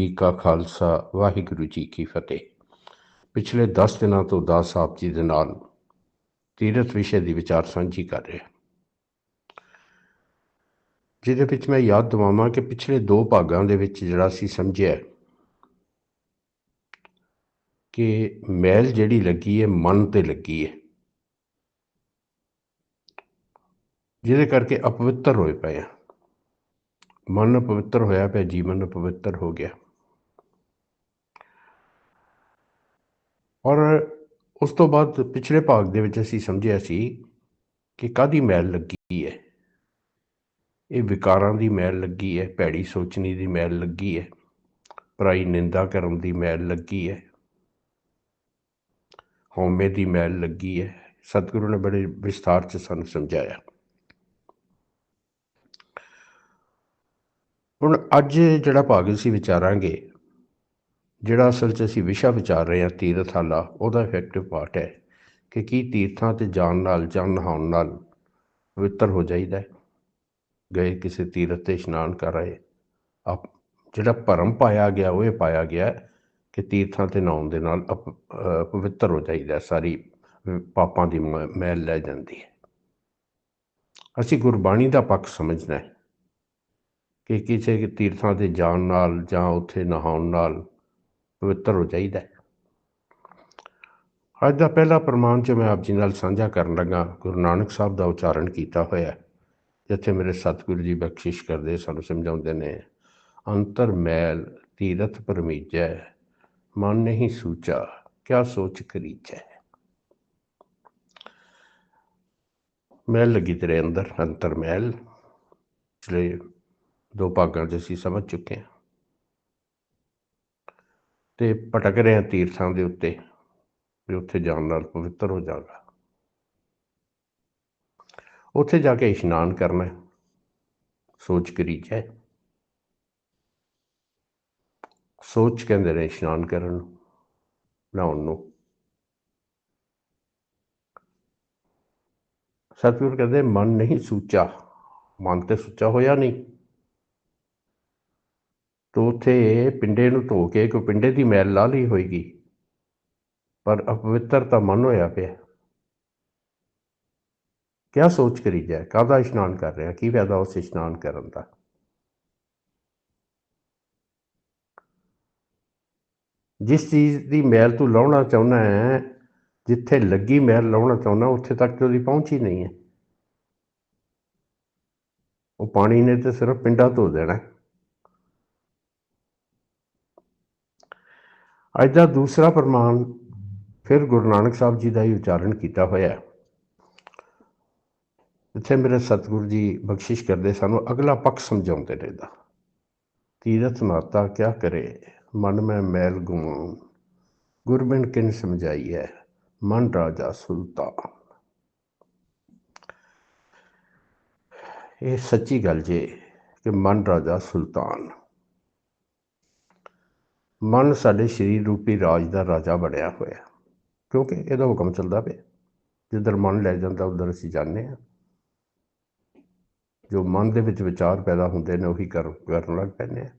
ਜੀ ਕਾ ਖਾਲਸਾ, ਵਾਹਿਗੁਰੂ ਜੀ ਕੀ ਫਤਿਹ। ਪਿਛਲੇ 10 ਦਿਨਾਂ ਤੋਂ ਦਾਸ ਸਾਹਿਬ ਜੀ ਦੇ ਨਾਲ ਤੀਰਥ ਵਿਸ਼ੇ ਦੀ ਵਿਚਾਰ ਸਾਂਝੀ ਕਰ ਰਿਹਾ। ਜਿਹਦੇ ਵਿੱਚ ਮੈਂ ਯਾਦ ਦਿਵਾਵਾਂ ਕਿ ਪਿਛਲੇ ਦੋ ਭਾਗਾਂ ਦੇ ਵਿੱਚ ਜਿਹੜਾ ਅਸੀਂ ਸਮਝਿਆ ਕਿ ਮੈਲ ਜਿਹੜੀ ਲੱਗੀ ਹੈ, ਮਨ ਤੇ ਲੱਗੀ ਹੈ। ਜਿਹਦੇ ਕਰਕੇ ਅਪਵਿੱਤਰ ਹੋਏ ਪਏ ਆ ਮਨ ਪਵਿੱਤਰ ਹੋਇਆ ਪਿਆ, ਜੀਵਨ ਪਵਿੱਤਰ ਹੋ ਗਿਆ। ਔਰ ਉਸ ਤੋਂ ਬਾਅਦ ਪਿਛਲੇ ਭਾਗ ਦੇ ਵਿੱਚ ਅਸੀਂ ਸਮਝਿਆ ਸੀ ਕਿ ਕਾਦੀ ਮੈਲ ਲੱਗੀ ਹੈ। ਇਹ ਵਿਕਾਰਾਂ ਦੀ ਮੈਲ ਲੱਗੀ ਹੈ, ਭੈੜੀ ਸੋਚਣੀ ਦੀ ਮੈਲ ਲੱਗੀ ਹੈ, ਪਰਾਈ ਨਿੰਦਾ ਕਰਨ ਦੀ ਮੈਲ ਲੱਗੀ ਹੈ, ਹਉਮੈ ਦੀ ਮੈਲ ਲੱਗੀ ਹੈ। ਸਤਿਗੁਰੂ ਨੇ ਬੜੇ ਵਿਸਥਾਰ ਚ ਸਾਨੂੰ ਸਮਝਾਇਆ। ਹੁਣ ਅੱਜ ਜਿਹੜਾ ਭਾਗ ਅਸੀਂ ਵਿਚਾਰਾਂਗੇ ਜਿਹੜਾ ਅਸਲ 'ਚ ਅਸੀਂ ਵਿਸ਼ਾ ਵਿਚਾਰ ਰਹੇ ਹਾਂ ਤੀਰਥਾਲਾ ਉਹਦਾ ਇਫੈਕਟਿਵ ਪਾਰਟ ਹੈ ਕਿ ਕੀ ਤੀਰਥਾਂ ਤੇ ਜਾਣ ਨਾਲ ਜਾਂ ਨਹਾਉਣ ਨਾਲ ਪਵਿੱਤਰ ਹੋ ਜਾਈਦਾ ਗਏ ਕਿਸੇ ਤੀਰਥ ਤੇ ਇਸ਼ਨਾਨ ਕਰ ਰਹੇ ਆਪ, ਜਿਹੜਾ ਭਰਮ ਪਾਇਆ ਗਿਆ, ਉਹ ਇਹ ਪਾਇਆ ਗਿਆ ਕਿ ਤੀਰਥਾਂ ਤੇ ਨਹਾਉਣ ਦੇ ਨਾਲ ਅਪ- ਪਵਿੱਤਰ ਹੋ ਜਾਈਦਾ ਸਾਰੀ ਪਾਪਾਂ ਦੀ ਮ- ਮੈਲ ਲੈ ਜਾਂਦੀ ਹੈ। ਅਸੀਂ ਗੁਰਬਾਣੀ ਦਾ ਪੱਖ ਸਮਝਣਾ ਹੈ ਕਿ ਕਿਸੇ ਤੀਰਥਾਂ ਤੇ ਜਾਣ ਨਾਲ ਜਾਂ ਉੱਥੇ ਨਹਾਉਣ ਨਾਲ ਪਵਿੱਤਰ ਹੋ ਜਾਈਦਾ ਅੱਜ ਦਾ ਪਹਿਲਾ ਪ੍ਰਮਾਣ ਜੋ ਮੈਂ ਆਪ ਜੀ ਨਾਲ ਸਾਂਝਾ ਕਰਨ ਲੱਗਾ, ਗੁਰੂ ਨਾਨਕ ਸਾਹਿਬ ਦਾ ਉਚਾਰਨ ਕੀਤਾ ਹੋਇਆ ਜਿੱਥੇ ਮੇਰੇ ਸਤਿਗੁਰੂ ਜੀ ਬਖਸ਼ਿਸ਼ ਕਰਦੇ, ਸਾਨੂੰ ਸਮਝਾਉਂਦੇ ਨੇ, ਅੰਤਰ ਮੈਲ ਤੀਰਥ ਪਰਮੀਜੈ, ਮਨ ਨਹੀਂ ਸੂਚਾ, ਕਿਆ ਸੋਚ ਕਰੀਚੈ ਮੈਲ ਲੱਗੀ ਤੇਰੇ ਅੰਦਰ, ਅੰਤਰ ਮੈਲ, ਪਿਛਲੇ ਦੋ ਭਾਗਾਂ 'ਚ ਅਸੀਂ ਸਮਝ ਚੁੱਕੇ ਹਾਂ। ਤੇ ਭਟਕ ਰਹੇ ਹਾਂ ਤੀਰਥਾਂ ਦੇ ਉੱਤੇ, ਵੀ ਉੱਥੇ ਜਾਣ ਨਾਲ ਪਵਿੱਤਰ ਹੋ ਜਾਗਾ। ਉੱਥੇ ਜਾ ਕੇ ਇਸ਼ਨਾਨ ਕਰਨਾ ਸੋਚ ਕਰੀ ਜਾਏ ਸੋਚ ਕਹਿੰਦੇ ਨੇ ਇਸ਼ਨਾਨ ਕਰਨ ਨੂੰ, ਨਹਾਉਣ ਨੂੰ। ਸਤਿਗੁਰ ਕਹਿੰਦੇ, ਮਨ ਨਹੀਂ ਸੂਚਾ। ਮਨ ਤੇ ਸੁੱਚਾ ਹੋਇਆ ਨਹੀਂ। ਤੋ ਉੱਥੇ ਪਿੰਡੇ ਨੂੰ ਧੋ ਕੇ ਕੋਈ ਪਿੰਡੇ ਦੀ ਮੈਲ ਲਾ ਲਈ ਹੋਏਗੀ? ਪਰ ਅਪਵਿੱਤਰ ਤਾਂ ਮਨ ਹੋਇਆ ਪਿਆ। ਕਿਆ ਸੋਚ ਕਰੀ ਜਾਏ? ਕਾਹਦਾ ਇਸ਼ਨਾਨ ਕਰ ਰਿਹਾ? ਕੀ ਫਾਇਦਾ ਉਸ ਇਸ਼ਨਾਨ ਕਰਨ ਦਾ? ਜਿਸ ਚੀਜ਼ ਦੀ ਮੈਲ ਤੂੰ ਲਾਉਣਾ ਚਾਹੁੰਦਾ ਹੈ, ਜਿੱਥੇ ਲੱਗੀ ਮੈਲ ਲਾਉਣਾ ਚਾਹੁੰਦਾ, ਉੱਥੇ ਤੱਕ ਤੇ ਉਹਦੀ ਪਹੁੰਚ ਹੀ ਨਹੀਂ ਹੈ। ਉਹ ਪਾਣੀ ਨੇ ਤੇ ਸਿਰਫ ਪਿੰਡਾ ਧੋ ਦੇਣਾ। ਅੱਜ ਦਾ ਦੂਸਰਾ ਪ੍ਰਮਾਣ ਫਿਰ ਗੁਰੂ ਨਾਨਕ ਸਾਹਿਬ ਜੀ ਦਾ ਹੀ ਉਚਾਰਨ ਕੀਤਾ ਹੋਇਆ ਹੈ। ਇੱਥੇ ਮੇਰੇ ਸਤਿਗੁਰੂ ਜੀ ਬਖਸ਼ਿਸ਼ ਕਰਦੇ, ਸਾਨੂੰ ਅਗਲਾ ਪੱਖ ਸਮਝਾਉਂਦੇ ਨੇ ਦਾ ਤੀਰਥ ਮਾਤਾ ਕਿਆ ਕਰੇ, ਮਨ ਮੈਂ ਮੈਲ ਗੁਮਾਉ ਗੁਰਬਿਨ ਕਿਨ ਸਮਝਾਈ ਹੈ ਮਨ ਰਾਜਾ ਸੁਲਤਾਨ। ਇਹ ਸੱਚੀ ਗੱਲ ਜੇ ਕਿ ਮਨ ਰਾਜਾ ਸੁਲਤਾਨ। ਮਨ ਸਾਡੇ ਸਰੀਰ ਰੂਪੀ ਰਾਜ ਦਾ ਰਾਜਾ ਬਣਿਆ ਹੋਇਆ। ਕਿਉਂਕਿ ਇਹਦਾ ਹੁਕਮ ਚੱਲਦਾ ਪਿਆ। ਜਿੱਧਰ ਮਨ ਲੈ ਜਾਂਦਾ, ਉਧਰ ਅਸੀਂ ਜਾਂਦੇ ਹਾਂ। ਜੋ ਮਨ ਦੇ ਵਿੱਚ ਵਿਚਾਰ ਪੈਦਾ ਹੁੰਦੇ ਨੇ, ਉਹੀ ਕਰ, ਕਰਨ ਲੱਗ ਪੈਂਦੇ ਆ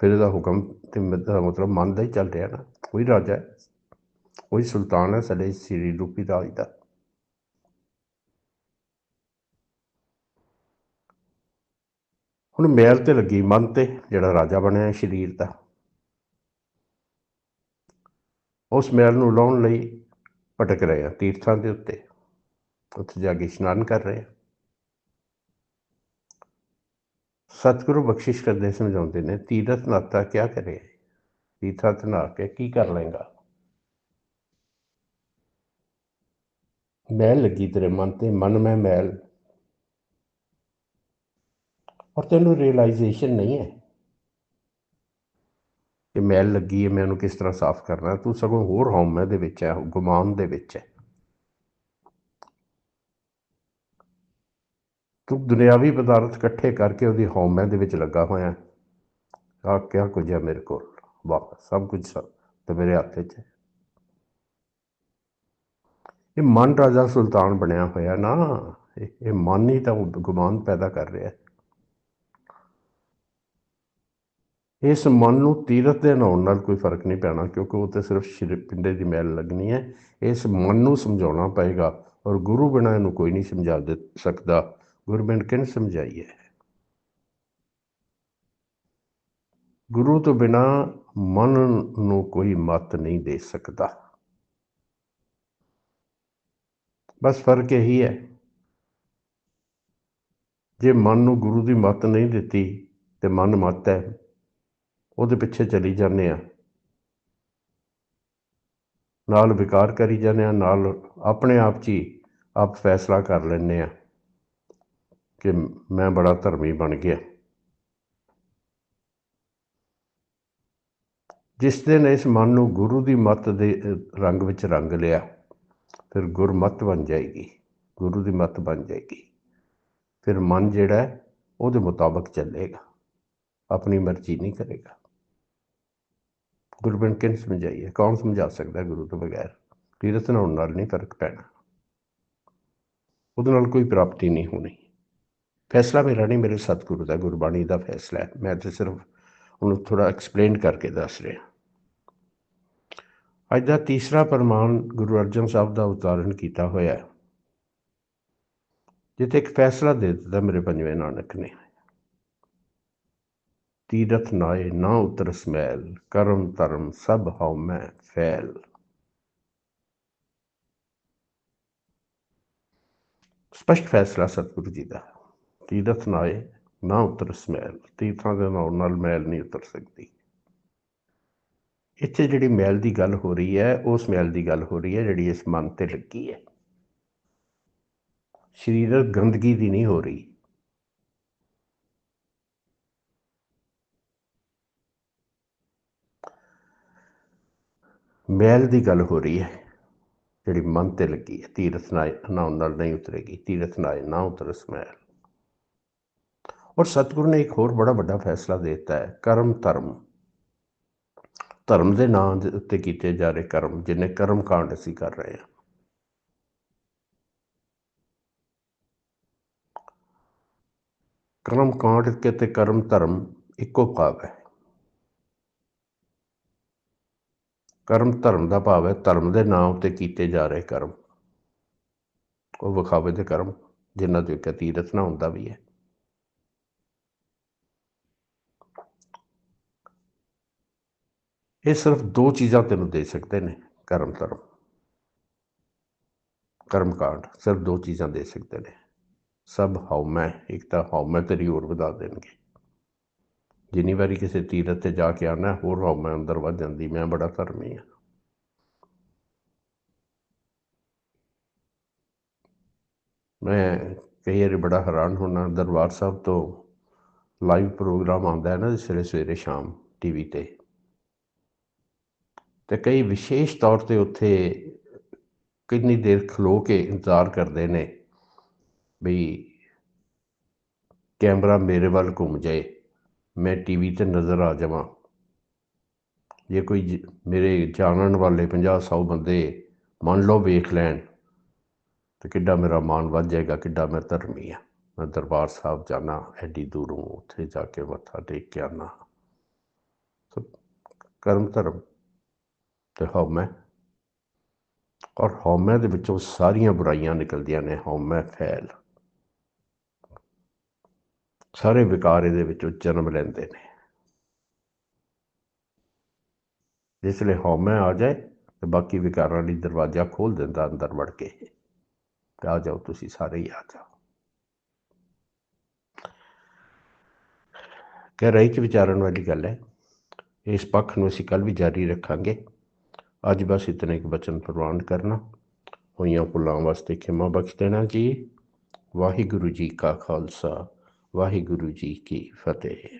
ਫਿਰ ਇਹਦਾ ਹੁਕਮ ਤੇ ਮਤਲਬ ਮਨ ਦਾ ਹੀ ਚੱਲ ਰਿਹਾ ਨਾ। ਕੋਈ ਰਾਜਾ ਹੈ ਉਹੀ ਸੁਲਤਾਨ ਹੈ ਸਾਡੇ ਸਰੀਰ ਰੂਪੀ ਰਾਜ ਦਾ। ਹੁਣ ਮੈਲ ਤੇ ਲੱਗੀ, ਮਨ ਤੇ, ਜਿਹੜਾ ਰਾਜਾ ਬਣਿਆ ਹੈ ਸਰੀਰ ਦਾ। ਉਸ ਮੈਲ ਨੂੰ ਲਾਉਣ ਲਈ ਭਟਕ ਰਹੇ ਆ, ਤੀਰਥਾਂ ਦੇ ਉੱਤੇ। ਉੱਥੇ ਜਾ ਕੇ ਇਸ਼ਨਾਨ ਕਰ ਰਹੇ ਆ। ਸਤਿਗੁਰੂ ਬਖਸ਼ਿਸ਼ ਕਰਦੇ, ਸਮਝਾਉਂਦੇ ਨੇ, ਤੀਰਥ ਨਾਤਾ ਕਿਆ ਕਰੇ? ਤੀਰਥਾਂ ਤੇ ਕੇ ਕੀ ਕਰ ਲੇਗਾ ਮੈਲ ਲੱਗੀ ਤੇਰੇ ਮਨ ਤੇ, ਮਨ ਮੈਂ ਮੈਲ। ਔਰ ਤੈਨੂੰ ਰਿਅਲਾਈਜੇਸ਼ਨ ਨਹੀਂ ਹੈ। ਕਿ ਮੈਲ ਲੱਗੀ ਹੈ, ਮੈਂ ਉਹਨੂੰ ਕਿਸ ਤਰ੍ਹਾਂ ਸਾਫ਼ ਕਰਨਾ ਤੂੰ ਸਗੋਂ ਹੋਰ ਹਉਮੈ ਦੇ ਵਿੱਚ ਹੈ ਗੁਮਾਨ ਦੇ ਵਿੱਚ ਹੈ। ਤੂੰ ਦੁਨਿਆਵੀ ਪਦਾਰਥ ਇਕੱਠੇ ਕਰਕੇ ਉਹਦੀ ਹਉਮੈ ਦੇ ਵਿੱਚ ਲੱਗਾ ਹੋਇਆ ਆ ਕਿਆ ਕੁਝ ਹੈ ਮੇਰੇ ਕੋਲ? ਵਾਹ, ਸਭ ਕੁਝ ਸਭ ਤੇ ਮੇਰੇ ਹੱਥ 'ਚ ਹੈ। ਇਹ ਮਨ ਰਾਜਾ ਸੁਲਤਾਨ ਬਣਿਆ ਹੋਇਆ ਨਾ। ਇਹ ਇਹ ਮਨ ਹੀ ਤਾਂ ਗੁਮਾਨ ਪੈਦਾ ਕਰ ਰਿਹਾ ਹੈ। ਇਸ ਮਨ ਨੂੰ ਤੀਰਥ ਦੇ ਨਹਾਉਣ ਨਾਲ ਕੋਈ ਫ਼ਰਕ ਨਹੀਂ ਪੈਣਾ, ਕਿਉਂਕਿ ਉਹ ਤੇ ਸਿਰਫ ਸ਼ਰੀ ਪਿੰਡੇ ਦੀ ਮੈਲ ਲੱਗਣੀ ਹੈ। ਇਸ ਮਨ ਨੂੰ ਸਮਝਾਉਣਾ ਪਏਗਾ ਔਰ ਗੁਰੂ ਬਿਨਾਂ ਇਹਨੂੰ ਕੋਈ ਨਹੀਂ ਸਮਝਾ ਦੇ ਸਕਦਾ। ਗੁਰਬਿੰਦ ਕਿਨ ਸਮਝਾਈਏ? ਗੁਰੂ ਤੋਂ ਬਿਨਾ ਮਨ ਨੂੰ ਕੋਈ ਮਤ ਨਹੀਂ ਦੇ ਸਕਦਾ। ਬਸ ਫ਼ਰਕ ਇਹੀ ਹੈ। ਜੇ ਮਨ ਨੂੰ ਗੁਰੂ ਦੀ ਮਤ ਨਹੀਂ ਦਿੱਤੀ, ਤੇ ਮਨ ਮਤ ਹੈ। ਉਹਦੇ ਪਿੱਛੇ ਚਲੀ ਜਾਂਦੇ ਆ ਨਾਲ ਵਿਕਾਰ ਕਰੀ ਜਾਂਦੇ ਆ ਨਾਲ ਆਪਣੇ ਆਪ 'ਚ ਹੀ ਆਪ ਫੈਸਲਾ ਕਰ ਲੈਂਦੇ ਆ ਕਿ ਮੈਂ ਬੜਾ ਧਰਮੀ ਬਣ ਗਿਆ। ਜਿਸ ਦਿਨ ਇਸ ਮਨ ਨੂੰ ਗੁਰੂ ਦੀ ਮੱਤ ਦੇ ਰੰਗ ਵਿੱਚ ਰੰਗ ਲਿਆ, ਫਿਰ ਗੁਰਮਤ ਬਣ ਜਾਏਗੀ, ਗੁਰੂ ਦੀ ਮੱਤ ਬਣ ਜਾਏਗੀ। ਫਿਰ ਮਨ ਜਿਹੜਾ ਉਹਦੇ ਮੁਤਾਬਕ ਚੱਲੇਗਾ, ਆਪਣੀ ਮਰਜ਼ੀ ਨਹੀਂ ਕਰੇਗਾ। ਗੁਰਬਿੰਦ ਕਿਨ ਸਮਝਾਈਏ। ਕੌਣ ਸਮਝਾ ਸਕਦਾ ਗੁਰੂ ਤੋਂ ਬਗੈਰ? ਤੀਰਥ ਨਹਾਉਣ ਨਾਲ ਨਹੀਂ ਫ਼ਰਕ ਪੈਣਾ। ਉਹਦੇ ਨਾਲ ਕੋਈ ਪ੍ਰਾਪਤੀ ਨਹੀਂ ਹੋਣੀ। ਫੈਸਲਾ ਮੇਰਾ ਨਹੀਂ ਮੇਰੇ ਸਤਿਗੁਰੂ ਦਾ, ਗੁਰਬਾਣੀ ਦਾ ਫੈਸਲਾ ਹੈ। ਮੈਂ ਤੇ ਸਿਰਫ ਉਹਨੂੰ ਥੋੜਾ ਐਕਸਪਲੇਨ ਕਰਕੇ ਦੱਸ ਰਿਹਾ। ਅੱਜ ਦਾ ਤੀਸਰਾ ਪਰਮਾਨ ਗੁਰੂ ਅਰਜਨ ਸਾਹਿਬ ਦਾ ਉਤਾਰਨ ਕੀਤਾ ਹੋਇਆ ਹੈ। ਜਿੱਥੇ ਇੱਕ ਫੈਸਲਾ ਦੇ ਦਿੱਤਾ ਮੇਰੇ ਪੰਜਵੇਂ ਨਾਨਕ ਨੇ। ਤੀਰਥ ਨਾਏ ਨਾ ਉਤਰ ਸਮੈਲ, ਕਰਮ ਧਰਮ ਸਭ ਹਉ ਮੈਂ ਫੈਲ। ਸਪਸ਼ਟ ਫੈਸਲਾ ਸਤਿਗੁਰੂ ਜੀ ਦਾ, ਤੀਰਥ ਨਾਏ ਨਾ ਉਤਰ ਸਮੈਲ, ਤੀਰਥਾਂ ਦੇ ਨਾਲ ਨਾਲ ਮੈਲ ਨਹੀਂ ਉਤਰ ਸਕਦੀ। ਇੱਥੇ ਜਿਹੜੀ ਮੈਲ ਦੀ ਗੱਲ ਹੋ ਰਹੀ ਹੈ, ਉਸ ਮੈਲ ਦੀ ਗੱਲ ਹੋ ਰਹੀ ਹੈ, ਜਿਹੜੀ ਇਸ ਮਨ ਤੇ ਲੱਗੀ ਹੈ। ਸਰੀਰਕ ਗੰਦਗੀ ਦੀ ਨਹੀਂ ਹੋ ਰਹੀ। ਮੈਲ ਦੀ ਗੱਲ ਹੋ ਰਹੀ ਹੈ। ਜਿਹੜੀ ਮਨ ਤੇ ਲੱਗੀ ਹੈ, ਤੀਰਥ ਨਾ ਨਾਉਣ ਨਾਲ ਨਹੀਂ ਉਤਰੇਗੀ, ਤੀਰਥ ਨਾਏ ਨਾ ਉਤਰ ਸਮੈਲ ਔਰ ਸਤਿਗੁਰੂ ਨੇ ਇੱਕ ਹੋਰ ਬੜਾ ਵੱਡਾ ਫੈਸਲਾ ਦੇ ਦਿੱਤਾ ਹੈ, ਕਰਮ ਧਰਮ। ਧਰਮ ਦੇ ਨਾਂ ਦੇ ਉੱਤੇ ਕੀਤੇ ਜਾ ਰਹੇ ਕਰਮ, ਜਿੰਨੇ ਕਰਮ ਕਾਂਡ ਅਸੀਂ ਕਰ ਰਹੇ ਹਾਂ। ਕਰਮ ਕਾਂਡ ਕੇ ਤੇ ਕਰਮ ਧਰਮ ਇੱਕੋ ਭਾਵ ਹੈ। ਕਰਮ ਧਰਮ ਦਾ ਭਾਵ ਹੈ, ਧਰਮ ਦੇ ਨਾਂ ਉੱਤੇ ਕੀਤੇ ਜਾ ਰਹੇ ਕਰਮ। ਉਹ ਵਿਖਾਵੇ ਦੇ ਕਰਮ, ਜਿਨ੍ਹਾਂ ਤੋਂ ਇੱਕ ਤੀਰਥ ਨਾ ਹੁੰਦਾ ਵੀ ਹੈ। ਇਹ ਸਿਰਫ ਦੋ ਚੀਜ਼ਾਂ ਤੈਨੂੰ ਦੇ ਸਕਦੇ ਨੇ, ਕਰਮ ਧਰਮ। ਕਰਮ ਕਾਂਡ, ਸਿਰਫ ਦੋ ਚੀਜ਼ਾਂ ਦੇ ਸਕਦੇ ਨੇ। ਸਭ ਹਉਮੈ, ਇੱਕ ਤਾਂ ਹਉਮੈ ਤੇਰੀ ਹੋਰ ਵਧਾ ਦੇਣਗੇ। ਜਿੰਨੀ ਵਾਰੀ ਕਿਸੇ ਤੀਰਥ ਤੇ ਜਾ ਕੇ ਆਣਾ ਹੋਰ ਹਉਮੈ ਅੰਦਰ ਵੱਧ ਜਾਂਦੀ, ਮੈਂ ਬੜਾ ਧਰਮੀ ਹਾਂ। ਮੈਂ ਕਈ ਵਾਰੀ ਬੜਾ ਹੈਰਾਨ ਹੋਣਾ ਦਰਬਾਰ ਸਾਹਿਬ ਤੋਂ ਲਾਈਵ ਪ੍ਰੋਗਰਾਮ ਆਉਂਦਾ ਹੈ ਨਾ ਸਵੇਰੇ ਸਵੇਰੇ ਸ਼ਾਮ ਟੀਵੀ ਤੇ। ਤੇ ਕਈ ਵਿਸ਼ੇਸ਼ ਤੌਰ ਤੇ ਉੱਥੇ ਕਿੰਨੀ ਦੇਰ ਖਲੋ ਕੇ ਇੰਤਜ਼ਾਰ ਕਰਦੇ ਨੇ ਵੀ ਕੈਮਰਾ ਮੇਰੇ ਵੱਲ ਘੁੰਮ ਜਾਏ। ਮੈਂ ਟੀਵੀ ਤੇ ਨਜ਼ਰ ਆ ਜਾਵਾਂ। ਜੇ ਕੋਈ ਜ- ਮੇਰੇ ਜਾਣਨ ਵਾਲੇ 50 100 ਬੰਦੇ ਮੰਨ ਲਓ ਵੇਖ ਲੈਣ, ਤੇ ਕਿੱਡਾ ਮੇਰਾ ਮਾਣ ਵੱਧ ਜਾਏਗਾ, ਕਿੱਡਾ ਮੈਂ ਧਰਮੀ ਆ। ਮੈਂ ਦਰਬਾਰ ਸਾਹਿਬ ਜਾਣਾ ਐਡੀ ਦੂਰੋਂ ਉੱਥੇ ਜਾ ਕੇ ਮੱਥਾ ਟੇਕ ਕੇ ਆਉਣਾ ਸੋ ਕਰਮ ਧਰਮ ਤੇ ਹਉਮੈ। ਔਰ ਹਉਮੈ ਦੇ ਵਿੱਚੋਂ ਸਾਰੀਆਂ ਬੁਰਾਈਆਂ ਨਿਕਲਦੀਆਂ ਨੇ, ਹਉਮੈ ਫੈਲ। ਸਾਰੇ ਵਿਕਾਰ ਇਹਦੇ ਵਿੱਚੋਂ ਜਨਮ ਲੈਂਦੇ ਨੇ। ਜਿਸ ਲਈ ਹਉਮੈ ਆ ਜਾਏ ਤੇ ਬਾਕੀ ਵਿਕਾਰਾਂ ਲਈ ਦਰਵਾਜ਼ਾ ਖੋਲ ਦਿੰਦਾ ਅੰਦਰ ਵੜ ਕੇ। ਆ ਜਾਓ, ਤੁਸੀਂ ਸਾਰੇ ਹੀ ਆ ਜਾਓ। ਗਹਿਰਾਈ ਚ ਵਿਚਾਰਨ ਵਾਲੀ ਗੱਲ ਹੈ। ਇਸ ਪੱਖ ਨੂੰ ਅਸੀਂ ਕੱਲ ਵੀ ਜਾਰੀ ਰੱਖਾਂਗੇ। ਅੱਜ ਬਸ ਇਤਨੇ ਇੱਕ ਬਚਨ ਪ੍ਰਵਾਨ ਕਰਨਾ। ਹੋਈਆਂ ਭੁੱਲਾਂ ਵਾਸਤੇ ਖਿਮਾ ਬਖਸ਼ ਦੇਣਾ ਜੀ। ਵਾਹਿਗੁਰੂ ਜੀ ਕਾ ਖਾਲਸਾ। ਵਾਹਿਗੁਰੂ ਜੀ ਕੀ ਫਤਿਹ।